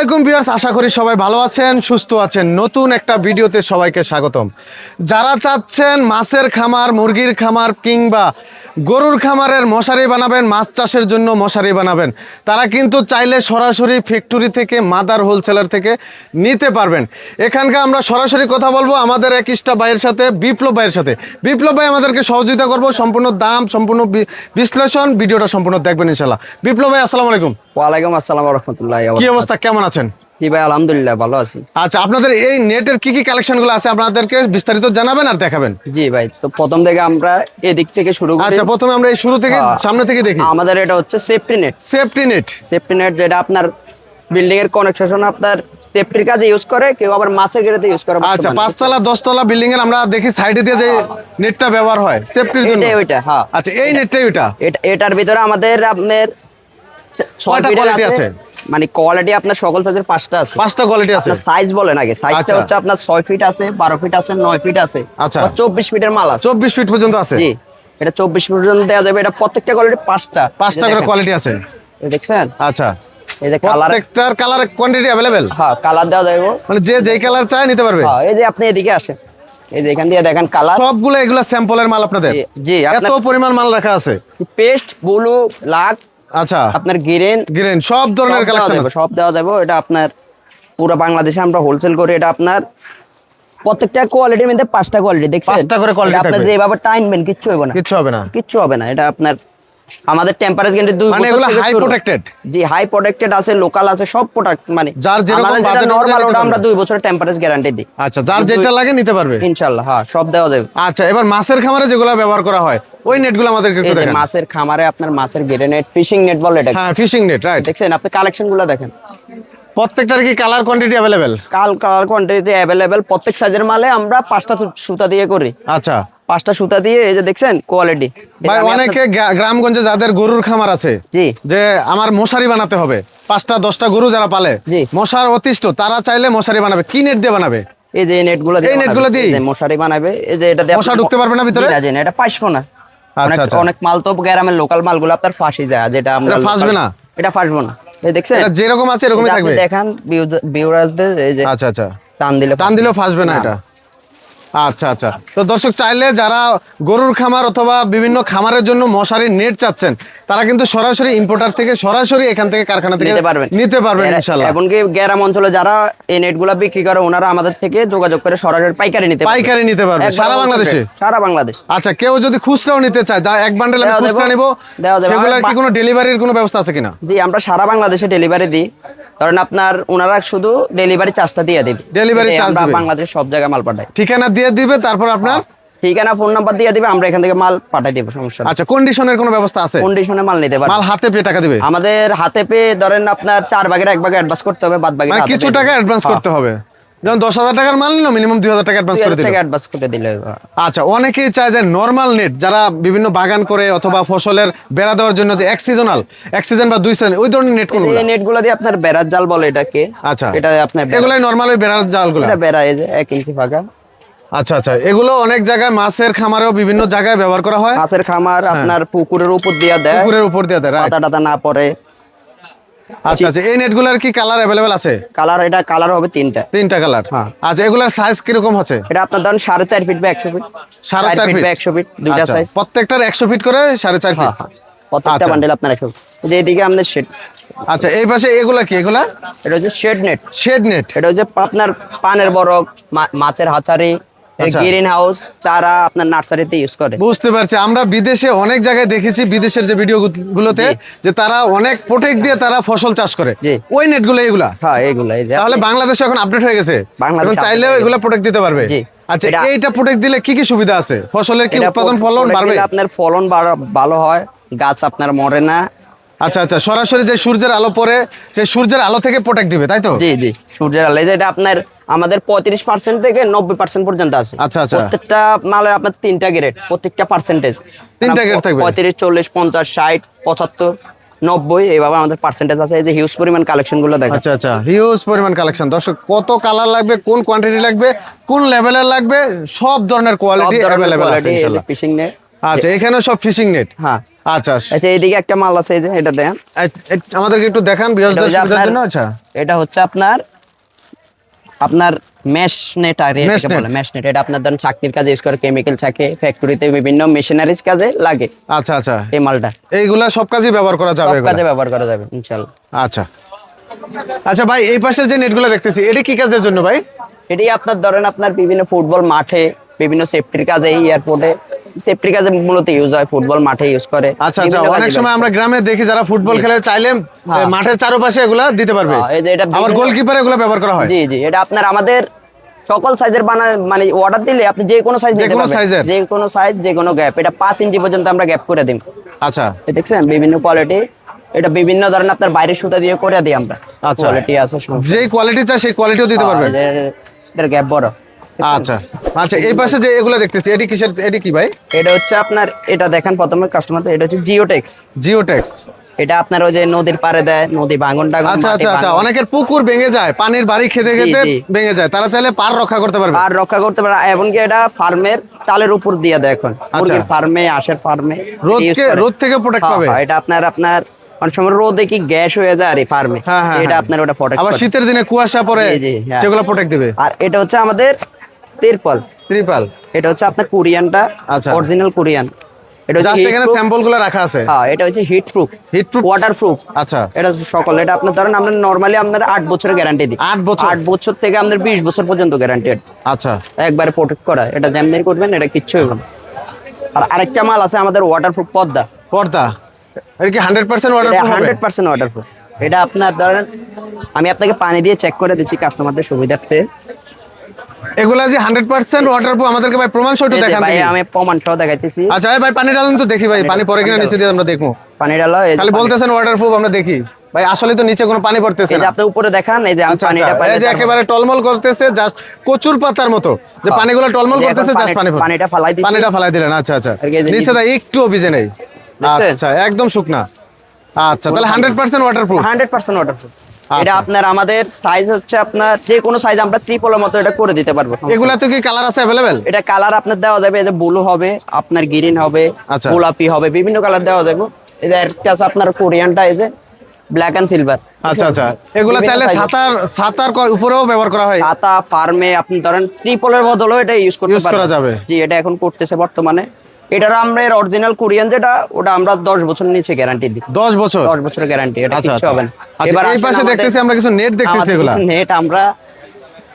আলাইকুম ভিউয়ার্স, আশা করি সবাই ভালো আছেন, সুস্থ আছেন। নতুন একটা ভিডিওতে সবাইকে স্বাগতম। যারা চাচ্ছেন মাছের খামার, মুরগির খামার কিংবা গরুর খামারের মশারি বানাবেন, মাছ চাষের জন্য মশারি বানাবেন, তারা কিন্তু চাইলে সরাসরি ফ্যাক্টরি থেকে মাদার হোলসেলার থেকে নিতে পারবেন। এখানকার আমরা সরাসরি কথা বলব আমাদের এক ইস্টা ভাইয়ের সাথে, বিপ্লব ভাইয়ের সাথে। বিপ্লব ভাই, আমাদেরকে সহযোগিতা করব, সম্পূর্ণ দাম, সম্পূর্ণ বিশ্লেষণ, ভিডিওটা সম্পূর্ণ দেখবেন ইনশাল্লাহ বিপ্লব ভাই আসসালামু আলাইকুম ওয়ালাইকুম আসসালাম রহমতুল্লাহ কি অবস্থা? কেমন আছেন? জি ভাই আলহামদুলিল্লাহ ভালো আছি। আচ্ছা আপনাদের এই নেটের কি কি কালেকশনগুলো আছে আপনাদেরকে বিস্তারিত জানাবেন আর দেখাবেন? জি ভাই তো প্রথম থেকে আমরা এদিক থেকে শুরু করি। আচ্ছা প্রথমে আমরা এই শুরু থেকে হ্যাঁ। সামনে থেকে দেখি। আমাদের এটা হচ্ছে safety net safety net safety net যেটা আপনার বিল্ডিং এর কানেকশন আপনার সেফটির কাজে ইউজ করে কেউ আবার মাছের গেড়েতে ইউজ করে আচ্ছা পাঁচতলা দশতলা বিল্ডিং এর আমরা দেখি সাইডে দিয়ে যে নেটটা ব্যবহার হয় সেফটির জন্য। এটাই ওইটা হ্যাঁ। আচ্ছা এই নেটটাই ওইটা? এটার ভিতরে আমাদের আপনার quality আছে? মানে কোয়ালিটি আপনার সকল সাইজের পাঁচটা আছে। পাঁচটা কোয়ালিটি আছে? সাইজ বলেন আগে। সাইজটা আচ্ছা। হচ্ছে আপনার ফিট আছে বারো ফিট আছে ফিট আছে। আচ্ছা। চব্বিশ ফিটের মাল আছে। চব্বিশ ফিট পর্যন্ত আছে? জি। এটা চব্বিশ পর্যন্ত দেওয়া যাবে। এটা প্রত্যেকটা কোয়ালিটি পাঁচটা। পাঁচটা করে কোয়ালিটি আছে। দেখছেন? আচ্ছা। এই যে কালার প্রত্যেকটার কালার কোয়ান্টিটি হ্যাঁ কালার দেওয়া যাবে। মানে যে যেই কালার চায় নিতে পারবে? হ্যাঁ এই যে আপনি এদিকে আসেন। এই যে এখান দিয়ে দেখেন কালার সবগুলো এগুলা স্যাম্পলের মাল আপনাদের? জি, এত পরিমাণ মাল রাখা আছে। পেস্ট ব্লু লাক আচ্ছা। আপনার গিরেন গ্রেন সব ধরনের সব দেওয়া কালেকশন যাবে, সব দেওয়া যাবে এটা আপনার পুরো বাংলাদেশে আমরা হোলসেল করি এটা আপনার প্রত্যেকটা কোয়ালিটির মধ্যে পাঁচটা কোয়ালিটি দেখছেন? পাঁচটা করে কোয়ালিটি আপনি। যেভাবে টাইনবেন কিচ্ছু হবে না। কিচ্ছু হবে না। কিচ্ছু হবে না এটা আপনার আমাদের টেম্পারেচার কিন্তু দুই মানে এগুলো শুরু। protected? জি হাই প্রোটেক্টেড আছে লোকাল আছে সব প্রোডাক্ট মানে যার যেরকম আমাদের যেটা নরমাল ওটা আমরা দুই বছরের টেম্পারেচার গ্যারান্টি দিই। আচ্ছা যার যেটা লাগে নিতে পারবে? ইনশাআল্লাহ হ্যাঁ সব দেওয়া যাবে। আচ্ছা এবার মাছের খামারে যেগুলো ব্যবহার করা হয় ওই নেটগুলো আমাদেরকে এই একটু দেখান। মাছের খামারে আপনার মাছের গেরে নেট ফিশিং নেট বলে এটা। হ্যাঁ ফিশিং নেট রাইট দেখছেন আপনি কালেকশনগুলো দেখেন। প্রত্যেকটার কি কালার কোয়ান্টিটি অ্যাভেলেবেল কাল কালার কোয়ান্টিটি অ্যাভেলেবেল প্রত্যেক সাইজের মালে আমরা পাঁচটা সুতা দিয়ে করি। আচ্ছা। পাঁচটা সুতা দিয়ে এই যে দেখছেন কোয়ালিটি ভাই অনেকে গ্রামগঞ্জে যাদের গরুর খামার আছে জি। যে আমার মশারি বানাতে হবে পাঁচটা দশটা গরু যারা পালে জি। মশার অতিষ্ঠ তারা চাইলে মশারি বানাবে। কি নেট দিয়ে বানাবে? এই যে নেটগুলো এই net গুলো দিয়ে? মশারি বানাবে। এই যে এটা মশা ঢুকতে পারবে না ভিতরে? না, এটা পাঁচশো না। আচ্ছা, অনেক আচ্ছা। মাল তো গ্রামের লোকাল মালগুলো আপনার ফাঁসি যায় যেটা আমরা ফাঁসবে না? এটা ফাঁসবো না। এই দেখছেন? এটা যেরকম আছে এরকমই থাকবে। দেখান বিউরাজদের এই যে আচ্ছা আচ্ছা। টান দিলে টান দিলেও ফাঁসবে না এটা। আচ্ছা আচ্ছা। তো দর্শক, চাইলে যারা গরুর খামার অথবা বিভিন্ন খামারের জন্য মশারির নেট চাচ্ছেন তারা কিন্তু সরাসরি ইম্পোর্টার থেকে সরাসরি এখান থেকে কারখানা থেকে নিতে পারবেন। নিতে পারবেন ইনশাল্লাহ এমনকি গ্রাম অঞ্চলে যারা এই নেটগুলো বিক্রি করে ওনারা আমাদের থেকে যোগাযোগ করে সরাসরি পাইকারি নিতে পাইকারি নিতে পারবে সারা বাংলাদেশে? সারা বাংলাদেশ। আচ্ছা কেউ যদি খুচরাও নিতে চায় যা এক বান্ডেল আমি খুচরা নিব দেওয়া যাবে। সেগুলোর কি কোনো ডেলিভারির কোনো ব্যবস্থা আছে কিনা? জি আমরা সারা বাংলাদেশে ডেলিভারি দিই। কারণ আপনার ওনারা শুধু ডেলিভারি চার্জটা দিয়ে দিবে। ডেলিভারি charge আমরা দিবে। বাংলাদেশের সব জায়গায় মাল পাঠাই। ঠিকানা দিয়ে দিবে তারপর আপনার ঠিকানা ফোন নাম্বার দিয়ে দিবে আমরা এখান থেকে মাল পাঠাই দিব সমস্যা নেই। আচ্ছা কন্ডিশনের কোনো ব্যবস্থা আছে? কন্ডিশনে মাল নিতে পারবে। মাল হাতে পেয়ে টাকা দিবে? আমাদের হাতে পেয়ে ধরেন আপনার চার ভাগের এক ভাগে অ্যাডভান্স করতে হবে বাদ বাকি মানে কিছু টাকা অ্যাডভান্স করতে হবে। যেমন দশ হাজার টাকার মাল নিল মিনিমাম দুই হাজার টাকা অ্যাডভান্স করে দিল। অ্যাডভান্স করে দিলে আচ্ছা অনেকেই চায় যে নর্মাল নেট যারা বিভিন্ন বাগান করে অথবা ফসলের বেড়া দেওয়ার জন্য যে এক সিজনাল এক সিজন বা দুই সিজন ওই ধরনের নেট কোনগুলো? এই নেটগুলো দিয়ে আপনার বেড়ার জাল বলে এটাকে। আচ্ছা। এটা আপনার এগুলাই নর্মাল ওই বেড়ার জালগুলো? এটা বেড়া এই যে এক ইঞ্চি ফাঁকা আচ্ছা আচ্ছা। এগুলো অনেক জায়গায় মাছের খামারেও বিভিন্ন জায়গায় ব্যবহার করা হয়? মাছের খামার আপনার পুকুরের উপর দিয়া দেয়। হ্যাঁ। পুকুরের উপর দিয়ে দেয়? পাতা টাতা না পড়ে। আচ্ছা আচ্ছা। এই নেটগুলোর কি কালার অ্যাভেলেবেল আছে? কালার এটা কালার হবে তিনটা। তিনটা কালার হ্যাঁ। আচ্ছা এগুলোর সাইজ কি রকম হচ্ছে? এটা আপনার ধরুন সাড়ে চার ফিট বা একশো ফিট সাড়ে চার ফিট বা একশো ফিট দুইটা আচ্ছা, সাইজ প্রত্যেকটার একশো ফিট করে সাড়ে চার ফিট হ্যাঁ হ্যাঁ। প্রত্যেকটা আচ্ছা। বান্ডেল আপনার একশো যে এদিকে আমাদের শেড আচ্ছা এই পাশে এগুলা কি? এগুলা? এটা হচ্ছে শেড নেট শেড নেট এটা হচ্ছে আপনার পানের বরক মাছের হাঁচারি। আচ্ছা। গ্রিন হাউস চারা আপনার নার্সারিতে ইউজ করে। বুঝতে পারছি। আমরা বিদেশে অনেক জায়গায় দেখেছি বিদেশের যে ভিডিও গুলোতে যে তারা অনেক প্রোটেক্ট দিয়ে তারা ফসল চাষ করে। ওই নেটগুলো এগুলা হ্যাঁ এগুলো তাহলে বাংলাদেশে এখন আপডেট হয়ে গেছে। বাংলাদেশে এখন চাইলেও এগুলো প্রোটেক্ট দিতে পারবে। আচ্ছা এইটা প্রোটেক্ট দিলে কি কি সুবিধা আছে? ফসলের কি উৎপাদন ফলন বাড়বে? আপনার ফলন ভালো হয় গাছ আপনার মরে না। আচ্ছা আচ্ছা সরাসরি যে সূর্যের আলো পড়ে সেই সূর্যের আলো থেকে প্রোটেক্ট দিবে তাই তো? জি জি সূর্যের আলো এই যে এটা আপনার আমাদের পঁয়ত্রিশ পার্সেন্ট থেকে নব্বই পার্সেন্ট পর্যন্ত আছে। আচ্ছা, আচ্ছা। প্রত্যেকটা মালের আপনার তিনটা গ্রেড প্রত্যেকটা পার্সেন্টেজ তিনটা grade থাকবে? পঁয়ত্রিশ চল্লিশ পঞ্চাশ ষাট পঁচাত্তর নব্বই এইভাবে আমাদের পার্সেন্টেজ আছে। এই যে হিউজ পরিমাণ কালেকশনগুলো দেখেন। আচ্ছা আচ্ছা। হিউজ পরিমাণ কালেকশন দর্শক কত কালার লাগবে কোন কোয়ান্টিটি লাগবে কোন লেভেলের লাগবে সব ধরনের কোয়ালিটি আছে ইনশাআল্লাহ। ফিশিং নেট আচ্ছা এখানে সব ফিশিং নেট হ্যাঁ। আচ্ছা। আচ্ছা এইদিকে একটা মাল আছে এই যে এটা এ- এ- আমাদেরকে একটু দেখান জন্য আচ্ছা। এটা হচ্ছে আপনার আপনার মেশনেট আর এটাকে বলে মেশনেট এটা আপনার ধরেন চাকরির কাজে ইউজ করে কেমিক্যাল থাকে ফ্যাক্টরিতে বিভিন্ন মেশিনারিজ কাজে লাগে। আচ্ছা আচ্ছা। এই মালটা। এইগুলা সব কাজে ব্যবহার করা যাবে সব কাজে ব্যবহার করা যাবে ইনশাআল্লাহ। আচ্ছা। আচ্ছা ভাই এই পাশের যে নেটগুলো দেখতেছি এটা কি কাজের জন্য ভাই? এটি আপনার ধরেন আপনার বিভিন্ন ফুটবল মাঠে বিভিন্ন সেফটির কাজে এয়ারপোর্টে সেফটির কাজে মূলত ইউজ হয় ফুটবল মাঠে ইউজ করে। আচ্ছা আচ্ছা অনেক সময় আমরা গ্রামে দেখি যারা ফুটবল খেলে চাইলে হ্যাঁ। মাঠের চারপাশে এগুলা দিতে পারবে। হ্যাঁ, এই যে এটা বিভিন্ন- গোলকিপার এগুলো ব্যবহার করা হয়। জি জি এটা আপনার আমাদের সকল সাইজের বানা মানে অর্ডার দিলে আপনি যে কোনো সাইজ যে দিতে পারবেন। যে কোনো সাইজ যে কোনো গ্যাপ এটা পাঁচ ইঞ্চি পর্যন্ত আমরা গ্যাপ করে দিই আচ্ছা। এই দেখছেন? বিভিন্ন কোয়ালিটি এটা বিভিন্ন ধরনের আপনার বাইরের সুতা দিয়ে করে দিই আমরা। আচ্ছা। কোয়ালিটি আছে যেই কোয়ালিটি চাই সেই কোয়ালিটিও দিতে হ্যাঁ, পারবেন। এটার গ্যাপ বড়। আচ্ছা। আচ্ছা এই পাশে যে এগুলো দেখতেছি এটি কিসের এটি কি ভাই? এটা হচ্ছে আপনার এটা দেখেন প্রথমে কাস্টমার এটা হচ্ছে জিওটেক্স জিওটেক্স এটা আপনার ওই যে নদীর পাড়ে দেয় নদী ভাঙন টাঙন আচ্ছা আচ্ছা আচ্ছা অনেকের পুকুর ভেঙে যায় পানির বাড়ি খেতে খেতে। ভেঙে যায় তারা চাইলে পার রক্ষা করতে পারবে। আর রক্ষা করতে পারে এমনকি এটা ফার্মের চালের উপর দিয়ে দেয় এখন। মুরগির ফার্মে আশের ফার্মে রোদকে রোদ থেকে প্রোটেক্ট পাবে? এটা আপনার আপনার অনেক সময় রোদে কি গ্যাস হয়ে যায় আর এই ফার্মে। হ্যাঁ, হ্যাঁ, এটা হ্যাঁ। আপনার ওটা প্রোটেক্ট আবার শীতের দিনে কুয়াশা পড়ে হ্যাঁ। সেগুলো প্রোটেক্ট দিবে। আর এটা হচ্ছে আমাদের তিরপল। ত্রিপাল। এটা হচ্ছে আপনার কোরিয়ানটা আচ্ছা। Original Korean. এটা হচ্ছে জাস্ট এখানে proof। স্যাম্পলগুলো রাখা আছে। হ্যাঁ এটা হচ্ছে heat proof heat proof waterproof আচ্ছা। এটা সকল। এটা আপনার ধরেন আমরা নরমালি আপনার আট বছরের গ্যারান্টি দিই। আট বছর? আট বছর থেকে আপনার বিশ বছর পর্যন্ত গ্যারান্টি আচ্ছা। একবারে প্রোটেক্ট করা। এটা যেমনি করবেন এটা কিচ্ছু হবে না। আর আরেকটা মাল আছে আমাদের ওয়াটারপ্রুফ পর্দা। পর্দা। এটা কি হান্ড্রেড পার্সেন্ট অর্ডার এটা হান্ড্রেড পার্সেন্ট ওয়াটারপ্রুফ এটা আপনার ধরেন আমি আপনাকে পানি দিয়ে চেক করে দিচ্ছি কাস্টমারদের সুবিধার্থে। এগুলা যে হান্ড্রেড পার্সেন্ট ওয়াটার প্রুফ আমাদেরকে ভাই প্রমাণ এই দেখান ভাই। আমি প্রমাণটাও দেখাইতেছি। আচ্ছা ভাই পানি ডালুন তো দেখি ভাই পানি পরে কিনা নিচে দিয়ে আমরা দেখব। পানি ডালো খালি বলতেছেন ওয়াটার প্রুফ আমরা দেখি। ভাই আসলে তো নিচে কোনো পানি পড়তেছে এই যে না। আপনি উপরে দেখান এই যে আমি আচ্ছা, পানিটা আচ্ছা, পাইলে এই যে একেবারে টলমল করতেছে জাস্ট কচুর পাতার মতো। যে পানিগুলো টলমল করতেছে জাস্ট পানি- পানি পানিটা ফালাই দিচ্ছি। পানিটা ফালাই দিলেন আচ্ছা আচ্ছা। নিচে দা একটু ভিজে নেই। আচ্ছা একদম শুকনা। আচ্ছা তাহলে hundred percent waterproof hundred percent waterproof. এটা আপনার আমাদের সাইজ হচ্ছে আপনার যে কোনো সাইজ আমরা মতো এটা করে দিতে পারব এগুলা তো কি কালার আছে এটা কালার আপনার দেওয়া যাবে এই যে ব্লু হবে আপনার গ্রিন হবে আচ্ছা। গোলাপি হবে বিভিন্ন কালার দেওয়া যাবে। একটা আছে আপনার কোরিয়ানটা এই যে ব্ল্যাক এন্ড সিলভার আচ্ছা আচ্ছা। এগুলা চাইলে ছাতার ক- উপরেও ব্যবহার করা হয়? ছাতা ফার্মে আপনি ধরেন ট্রিপলের বদলেও এটা ইউজ করতে Use করা যাবে। জি এটা এখন করতেছে বর্তমানে। এটার আমরা এর অরিজিনাল কোরিয়ান যেটা ওটা আমরা দশ বছর নিচে গ্যারান্টি দিই। দশ বছর? দশ বছরের গ্যারান্টি এটা আচ্ছা কিচ্ছু আচ্ছা। হবে না। আচ্ছা এই পাশে দেখতেছি আমরা কিছু নেট দেখতেছি এগুলা। কিছু নেট আমরা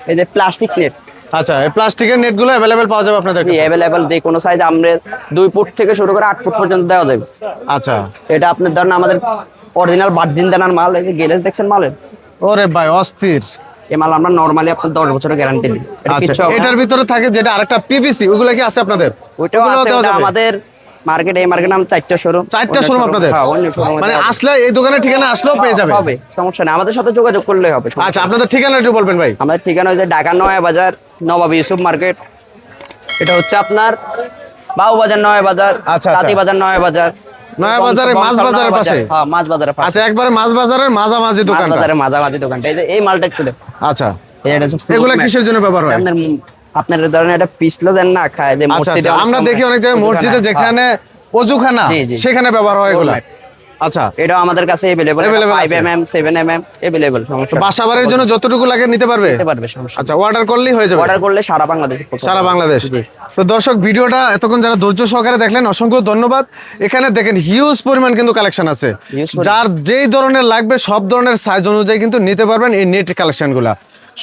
এই যে প্লাস্টিক নেট আচ্ছা এই প্লাস্টিকের নেটগুলো অ্যাভেলেবেল পাওয়া যাবে আপনাদের কাছে? অ্যাভেলেবেল যে কোনো সাইজ আমরা দুই ফুট থেকে শুরু করে আট ফুট পর্যন্ত দেওয়া যাবে। আচ্ছা। এটা আপনার ধরেন আমাদের অরিজিনাল বার্জিন দানার মাল এই যে গেলেস দেখছেন মালের? ওরে ভাই অস্থির। এই মাল আমরা নরমালি আপনার দশ বছরের গ্যারান্টি দিই। আচ্ছা। এটার ভিতরে থাকে যেটা আরেকটা পিভিসি ওগুলো কি আছে আপনাদের? আছে? আমাদের মার্কেটে এই মার্কেটে আমরা চারটা শোরুম চারটা শোরুম আপনাদের? হ্যাঁ অন্য শোরুম মানে আসলে এই দোকানের ঠিকানা আসলেও পেয়ে যাবে? হবে সমস্যা নেই। আমাদের সাথে যোগাযোগ করলেই হবে আচ্ছা আপনাদের ঠিকানা একটু বলবেন ভাই। আমাদের ঠিকানা হচ্ছে ঢাকা নয়া বাজার নবাব ইউসুফ মার্কেট। এটা হচ্ছে আপনার বাউ বাজার নয়া বাজার আচ্ছা, তাঁতি আচ্ছা। বাজার নয়া বাজার। নয়া বাজারে মাছ বাজারের পাশে? হ্যাঁ মাছ বাজারের পাশে। আচ্ছা একবারে মাছ বাজারের মাঝামাঝি মাছ দোকানটা। বাজারের মাঝামাঝি দোকানটা। এই যে এই মালটা একটু দেখ। আচ্ছা। এগুলা কিসের জন্য ব্যবহার হয়? আপনার ধরেন এটা পিছলে দেন না খায় যে আচ্ছা আচ্ছা। আমরা দেখি অনেক জায়গায় মসজিদে হ্যাঁ। যেখানে অজুখানা জি। সেখানে ব্যবহার হয় এগুলা। আচ্ছা এটাও আমাদের কাছে अवेलेबल Available 5 আছে। mm 7 mm अवेलेबल সমস্যা নেই। বাসা বাড়ির জন্য যতটুকু লাগে নিতে পারবে নিতে পারবে সমস্যা আচ্ছা অর্ডার করলেই হয়ে যাবে অর্ডার করলে সারা বাংলাদেশে পৌঁছে সারা যাবে। বাংলাদেশ জি। তো দর্শক ভিডিওটা এতক্ষণ যারা ধৈর্য সহকারে দেখলেন অসংখ্য ধন্যবাদ এখানে দেখেন হিউজ পরিমাণ কিন্তু কালেকশন আছে Huge পরিমাণ। যার যেই ধরনের লাগবে সব ধরনের সাইজ অনুযায়ী কিন্তু নিতে পারবেন এই নেট কালেকশনগুলা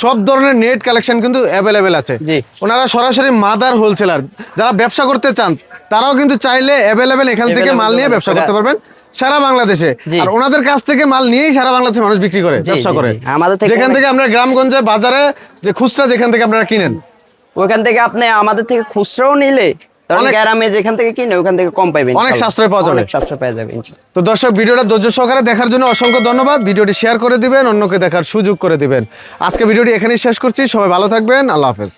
সব ধরনের নেট কালেকশন কিন্তু অ্যাভেলেবেল আছে জি। ওনারা সরাসরি মাদার হোলসেলার যারা ব্যবসা করতে চান তারাও কিন্তু চাইলে অ্যাভেলেবেল এখান থেকে Available মাল নিয়ে দোকান ব্যবসা আছে। করতে পারবেন সারা বাংলাদেশে। আর ওনাদের কাছ থেকে মাল নিয়েই সারা বাংলাদেশে মানুষ বিক্রি করে ব্যবসা করে। আমাদের থেকে যেখান থেকে আমরা গ্রামগঞ্জে বাজারে যে খুচরা যেখান থেকে আপনারা কিনেন। ওখান থেকে আপনি আমাদের থেকে খুচরাও নিলে গ্রামে যেখান থেকে কিনে ওখান থেকে কম অনেক ইনশাআল্লাহ। সাশ্রয় পাওয়া যাবে। অনেক সাশ্রয় পাওয়া যাবে তো দর্শক ভিডিওটা ধৈর্য সহকারে দেখার জন্য অসংখ্য ধন্যবাদ। ভিডিওটি শেয়ার করে দিবেন অন্যকে দেখার সুযোগ করে দিবেন। আজকে ভিডিওটি এখানেই শেষ করছি। সবাই ভালো থাকবেন। আল্লাহ হাফেজ।